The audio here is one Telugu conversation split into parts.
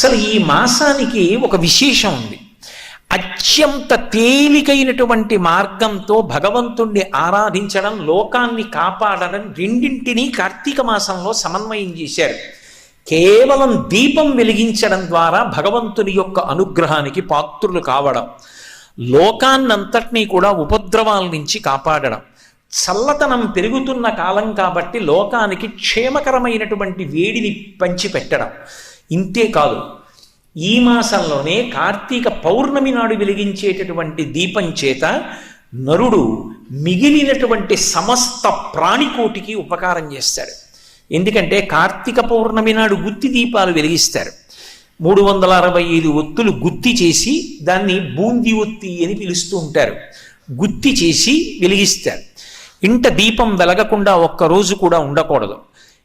అసలు ఈ మాసానికి ఒక విశేషం ఉంది. అత్యంత తేలికైనటువంటి మార్గంతో భగవంతుణ్ణి ఆరాధించడం లోకాన్ని కాపాడడం రెండింటినీ కార్తీక మాసంలో సమన్వయం చేశారు. కేవలం దీపం వెలిగించడం ద్వారా భగవంతుని యొక్క అనుగ్రహానికి పాత్రులు కావడం లోకాన్నంతటినీ కూడా ఉపద్రవాల నుంచి కాపాడడం. చల్లతనం పెరుగుతున్న కాలం కాబట్టి లోకానికి క్షేమకరమైనటువంటి వేడిని పంచిపెట్టడం. ఇంతే కాదు ఈ మాసంలోనే కార్తీక పౌర్ణమి నాడు వెలిగించేటటువంటి దీపం చేత నరుడు మిగిలినటువంటి సమస్త ప్రాణికోటికి ఉపకారం చేస్తాడు. ఎందుకంటే కార్తీక పౌర్ణమి నాడు గుత్తి దీపాలు వెలిగిస్తారు. మూడు వందల అరవై ఐదు ఒత్తులు గుత్తి చేసి దాన్ని బూంది ఒత్తి అని పిలుస్తూ ఉంటారు. గుత్తి చేసి వెలిగిస్తారు. ఇంట దీపం వెలగకుండా ఒక్కరోజు కూడా ఉండకూడదు.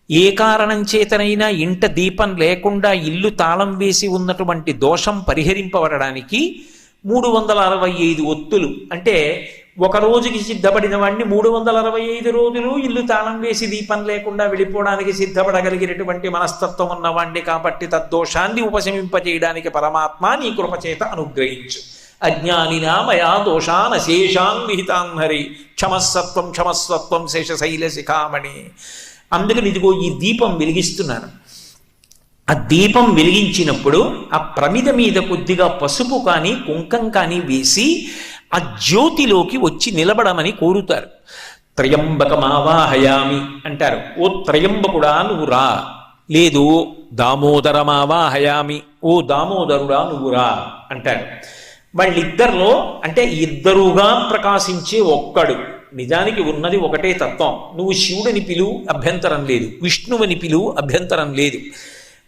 ఏ కారణం చేతనైనా ఇంట దీపం లేకుండా ఇల్లు తాళం వేసి ఉన్నటువంటి దోషం పరిహరింపబడడానికి మూడు వందల అరవై ఐదు ఒత్తులు. అంటే ఒక రోజుకి సిద్ధపడిన వాడిని మూడు వందల అరవై ఐదు రోజులు ఇల్లు తాళం వేసి దీపం లేకుండా వెళ్ళిపోవడానికి సిద్ధపడగలిగినటువంటి మనస్తత్వం ఉన్నవాణ్ణి కాబట్టి తద్దోషాన్ని ఉపశమింపజేయడానికి పరమాత్మ నీ కృపచేత అనుగ్రహించు. అజ్ఞానినా మయా దోషాన్ శేషాన్ విహితాన్ హరి క్షమస్సత్వం క్షమస్వత్వం శేషశైల శిఖామణి అందుకని ఇదిగో ఈ దీపం వెలిగిస్తున్నాను. ఆ దీపం వెలిగించినప్పుడు ఆ ప్రమిద మీద కొద్దిగా పసుపు కానీ కుంకం కానీ వేసి ఆ జ్యోతిలోకి వచ్చి నిలబడమని కోరుతారు. త్రయంబకమావాహయామి అంటారు. ఓ త్రయంబకుడా నువ్వు రా. లేదు దామోదరమావాహయామి. ఓ దామోదరుడా నువ్వు రా అంటారు. వాళ్ళిద్దరిలో అంటే ఇద్దరుగా ప్రకాశించే ఒక్కడు. నిజానికి ఉన్నది ఒకటే తత్వం. నువ్వు శివుడిని పిలువు అభ్యంతరం లేదు. విష్ణువని పిలువు అభ్యంతరం లేదు.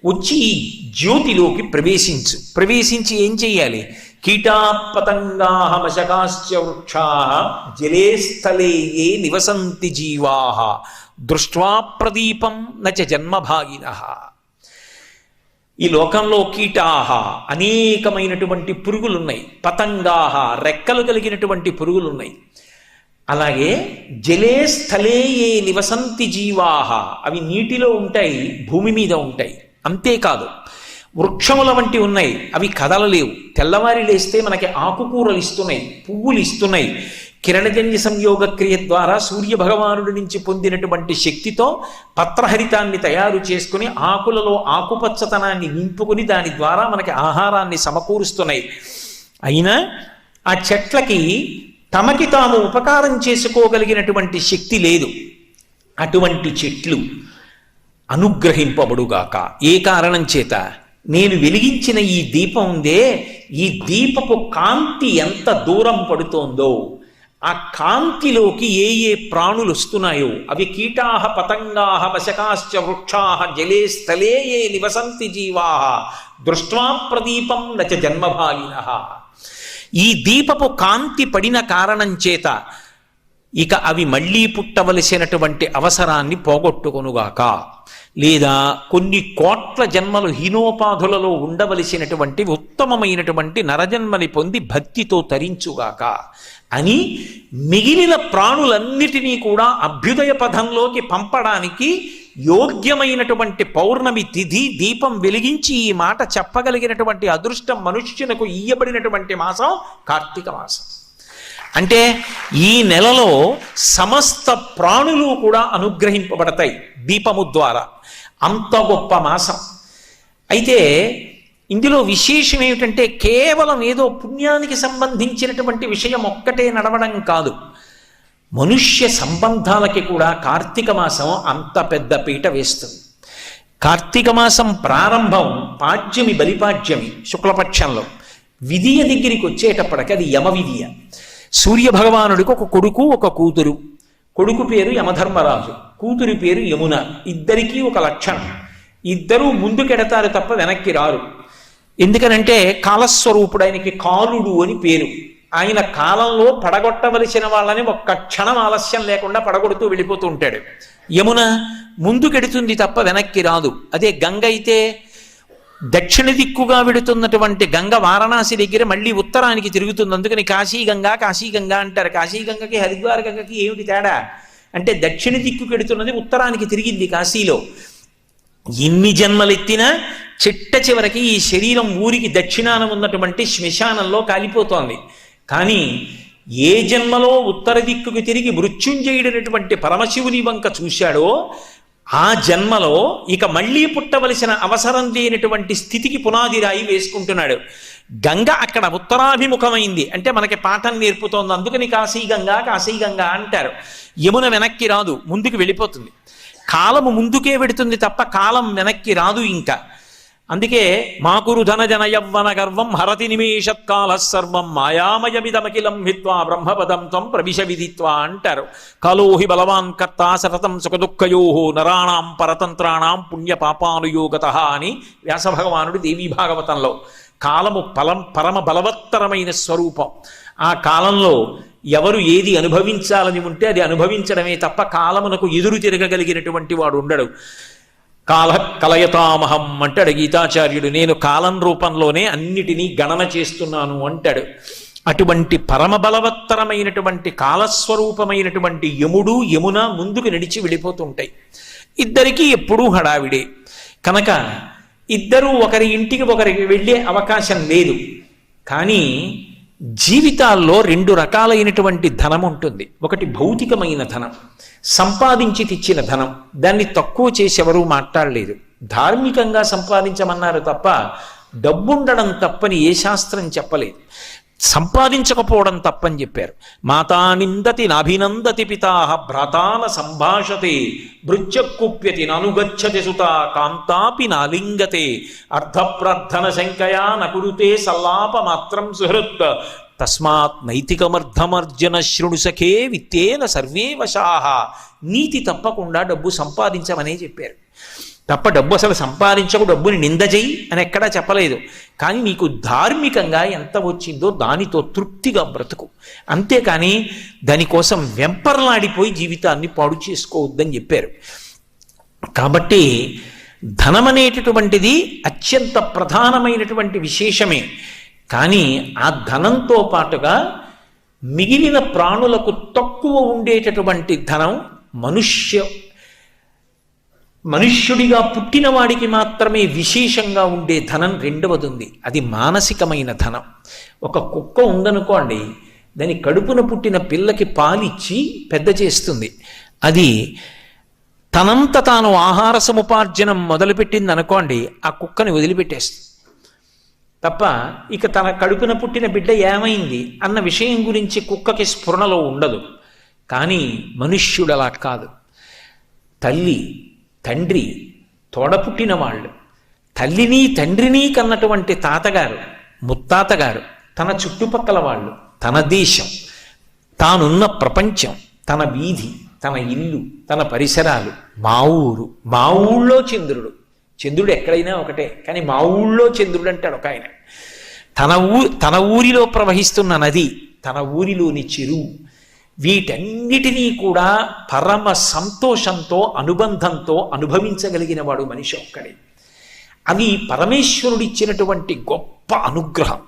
వచ్చి ఈ జ్యోతిలోకి ప్రవేశించు. ప్రవేశించి ఏం చెయ్యాలి? కీటాపతంగాహమశకాశ్చ వృక్షా జలే స్థలే ఏ నివసంతి జీవా దృష్ట్వా ప్రదీపం నచ జన్మభాగిన ఈ లోకంలో కీటాహ అనేకమైనటువంటి పురుగులున్నాయి. పతంగాహ రెక్కలు కలిగినటువంటి పురుగులున్నాయి. అలాగే జలే స్థలే ఏ నివసంతి జీవాహ అవి నీటిలో ఉంటాయి భూమి మీద ఉంటాయి. అంతేకాదు వృక్షముల వంటి ఉన్నాయి అవి కదలలేవు. తెల్లవారి లేస్తే మనకి ఆకుకూరలు ఇస్తున్నాయి పువ్వులు ఇస్తున్నాయి. కిరణజన్య సంయోగ క్రియ ద్వారా సూర్య భగవానుడి నుంచి పొందినటువంటి శక్తితో పత్రహరితాన్ని తయారు చేసుకుని ఆకులలో ఆకుపచ్చతనాన్ని నింపుకుని దాని ద్వారా మనకి ఆహారాన్ని సమకూరుస్తున్నాయి. అయినా ఆ చెట్లకి తమకి తాము ఉపకారం చేసుకోగలిగినటువంటి శక్తి లేదు. అటువంటి చెట్లు అనుగ్రహింపబడుగాక. ఏ కారణం చేత? నేను వెలిగించిన ఈ దీపం ఉందే ఈ దీపపు కాంతి ఎంత దూరం పడుతోందో ఆ కాంతిలోకి ఏ ఏ ప్రాణులు వస్తున్నాయో అవి కీటాహ పతంగాహ వశకాశ్చ వృక్షాహ జలే స్థలే ఏ నివసంతి జీవా దృష్ట్వా ప్రదీపం నచ జన్మభాగిన. ఈ దీపపు కాంతి పడిన కారణం చేత ఇక అవి మళ్ళీ పుట్టవలసినటువంటి అవసరాన్ని పోగొట్టుకొనుగాక. లేదా కొన్ని కోట్ల జన్మలు హీనోపాధులలో ఉండవలసినటువంటి ఉత్తమమైనటువంటి నరజన్మని పొంది భక్తితో తరించుగాక అని మిగిలిన ప్రాణులన్నిటినీ కూడా అభ్యుదయ పథంలోకి పంపడానికి యోగ్యమైనటువంటి పౌర్ణమి తిథి దీపం వెలిగించి ఈ మాట చెప్పగలిగినటువంటి అదృష్టం మనుష్యునకు ఇయ్యబడినటువంటి మాసం కార్తీక మాసం. అంటే ఈ నెలలో సమస్త ప్రాణులు కూడా అనుగ్రహింపబడతాయి దీపము ద్వారా. అంత గొప్ప మాసం. అయితే ఇందులో విశేషం ఏమిటంటే కేవలం ఏదో పుణ్యానికి సంబంధించినటువంటి విషయం ఒక్కటే నడవడం కాదు. మనుష్య సంబంధాలకి కూడా కార్తీక మాసం అంత పెద్ద పీట వేస్తుంది. కార్తీక మాసం ప్రారంభం పాడ్యమి బలిపాడ్యమి శుక్లపక్షంలో. విధియ దగ్గరికి వచ్చేటప్పటికి అది యమ విధియ సూర్య భగవానుడికి ఒక కొడుకు ఒక కూతురు. కొడుకు పేరు యమధర్మరాజు కూతురి పేరు యమున. ఇద్దరికీ ఒక లక్షణం. ఇద్దరూ ముందుకెడతారు తప్ప వెనక్కి రారు. ఎందుకనంటే కాలస్వరూపుడు ఆయనకి కాలుడు అని పేరు. ఆయన కాలంలో పడగొట్టవలసిన వాళ్ళని ఒక్క క్షణం ఆలస్యం లేకుండా పడగొడుతూ వెళ్ళిపోతూ ఉంటాడు. యమున ముందుకెడుతుంది తప్ప వెనక్కి రాదు. అదే గంగ అయితే దక్షిణ దిక్కుగా వెడుతున్నటువంటి గంగ వారణాసి దగ్గర మళ్ళీ ఉత్తరానికి తిరుగుతుంది. అందుకని కాశీ గంగా కాశీ గంగా అంటారు. కాశీ గంగకి హరిద్వార గంగకి ఏమిటి తేడా? అంటే దక్షిణ దిక్కు కెడుతున్నది ఉత్తరానికి తిరిగింది కాశీలో. ఎన్ని జన్మలెత్తినా చిట్ట చివరికి ఈ శరీరం ఊరికి దక్షిణాన ఉన్నటువంటి శ్మశానంలో కాలిపోతోంది. కానీ ఏ జన్మలో ఉత్తర దిక్కుకు తిరిగి మృత్యుంజయుడైనటువంటి పరమశివుని వంక చూశాడో ఆ జన్మలో ఇక మళ్ళీ పుట్టవలసిన అవసరం లేనటువంటి స్థితికి పునాది రాయి వేసుకుంటున్నాడు. గంగ అక్కడ ఉత్తరాభిముఖమైంది. అంటే మనకి పాఠం నేర్పుతోంది. అందుకని కాశీ గంగా కాశీ గంగా అంటారు. యమున వెనక్కి రాదు ముందుకు వెళ్ళిపోతుంది. కాలము ముందుకే వెడుతుంది తప్ప కాలం వెనక్కి రాదు ఇంకా. అందుకే మాకురు ధన జన యవ్వన గర్వం హరతి నిమేషత్కాల సర్వం మాయామయమిదమఖిలం హిత్వా బ్రహ్మపదం త్వం ప్రవిశ విధిత్వా అంటారు. కలోహి బలవాన్ కర్త సతతం సుఖదుఃఖయో నరాణాం పరతంత్రాణం పుణ్య పాపానుయోగత అని వ్యాసభగవానుడు దేవీ భాగవతంలో కాలము పలం పరమ బలవత్తరమైన స్వరూపం. ఆ కాలంలో ఎవరు ఏది అనుభవించాలని ఉంటే అది అనుభవించడమే తప్ప కాలమునకు ఎదురు తిరగగలిగినటువంటి వాడు ఉండడు. కాల కలయతామహం అంటాడు గీతాచార్యుడు. నేను కాలం రూపంలోనే అన్నిటినీ గణన చేస్తున్నాను అంటాడు. అటువంటి పరమ బలవత్తరమైనటువంటి కాలస్వరూపమైనటువంటి యముడు యమున ముందుకు నడిచి వెళ్ళిపోతుంటాయి. ఇద్దరికీ ఎప్పుడూ హడావిడే. కనుక ఇద్దరూ ఒకరి ఇంటికి ఒకరికి వెళ్ళే అవకాశం లేదు. కానీ జీవితాల్లో రెండు రకాలైనటువంటి ధనం ఉంటుంది. ఒకటి భౌతికమైన ధనం సంపాదించి తెచ్చిన ధనం. దాన్ని తక్కువ చేసి ఎవరూ మాట్లాడలేదు. ధార్మికంగా సంపాదించమన్నారు తప్ప డబ్బుండడం తప్పని ఏ శాస్త్రం చెప్పలేదు. సంపాదించకపోవడం తప్పని చెప్పారు. మాతా నిందతి నాభినందతి పితా భ్రాతాన సంభాషతే భృత్యక్కుప్యతి ననుగచ్చతి సుత కాంతాపి నాలింగతే అర్ధప్రార్థన శంకయా నకురుతే సల్లాప మాత్రం సుహృత్ తస్మాత్ నైతికమర్థమర్జన శృణు సఖే విత్తేన సర్వే వశాహ నీతి తప్పకుండా డబ్బు సంపాదించమనే చెప్పారు. తప్ప డబ్బు అసలు సంపాదించకు డబ్బుని నింద చెయ్యి అని ఎక్కడా చెప్పలేదు. కానీ నీకు ధార్మికంగా ఎంత వచ్చిందో దానితో తృప్తిగా బ్రతుకు. అంతేకాని దానికోసం వెంపర్లాడిపోయి జీవితాన్ని పాడు చేసుకోవద్దని చెప్పారు. కాబట్టి ధనం అనేటటువంటిది అత్యంత ప్రధానమైనటువంటి విశేషమే. కానీ ఆ ధనంతో పాటుగా మిగిలిన ప్రాణులకు తక్కువ ఉండేటటువంటి ధనం మనుష్య మనుష్యుడిగా పుట్టిన వాడికి మాత్రమే విశేషంగా ఉండే ధనం రెండవది ఉంది అది మానసికమైన ధనం. ఒక కుక్క ఉందనుకోండి దాని కడుపున పుట్టిన పిల్లకి పాలిచ్చి పెద్ద చేస్తుంది. అది తనంత తాను ఆహార సముపార్జనం మొదలుపెట్టింది అనుకోండి ఆ కుక్కని వదిలిపెట్టేస్తుంది. తప్ప ఇక తన కడుపున పుట్టిన బిడ్డ ఏమైంది అన్న విషయం గురించి కుక్కకి స్ఫురణలో ఉండదు. కానీ మనుష్యుడు అలా కాదు. తల్లి తండ్రి తోడపుట్టిన వాళ్ళు తల్లిని తండ్రిని కన్నటువంటి తాతగారు ముత్తాతగారు తన చుట్టుపక్కల వాళ్ళు తన దేశం తానున్న ప్రపంచం తన వీధి తన ఇల్లు తన పరిసరాలు. మా ఊరు మా ఊళ్ళో చంద్రుడు. చంద్రుడు ఎక్కడైనా ఒకటే కానీ మా ఊళ్ళో చంద్రుడు అంటాడు ఒక ఆయన. తన ఊ తన ఊరిలో ప్రవహిస్తున్న నది తన ఊరిలోని చెరువు వీటన్నిటినీ కూడా పరమ సంతోషంతో అనుబంధంతో అనుభవించగలిగిన వాడు మనిషి ఒక్కడే. అది పరమేశ్వరుడిచ్చినటువంటి గొప్ప అనుగ్రహం.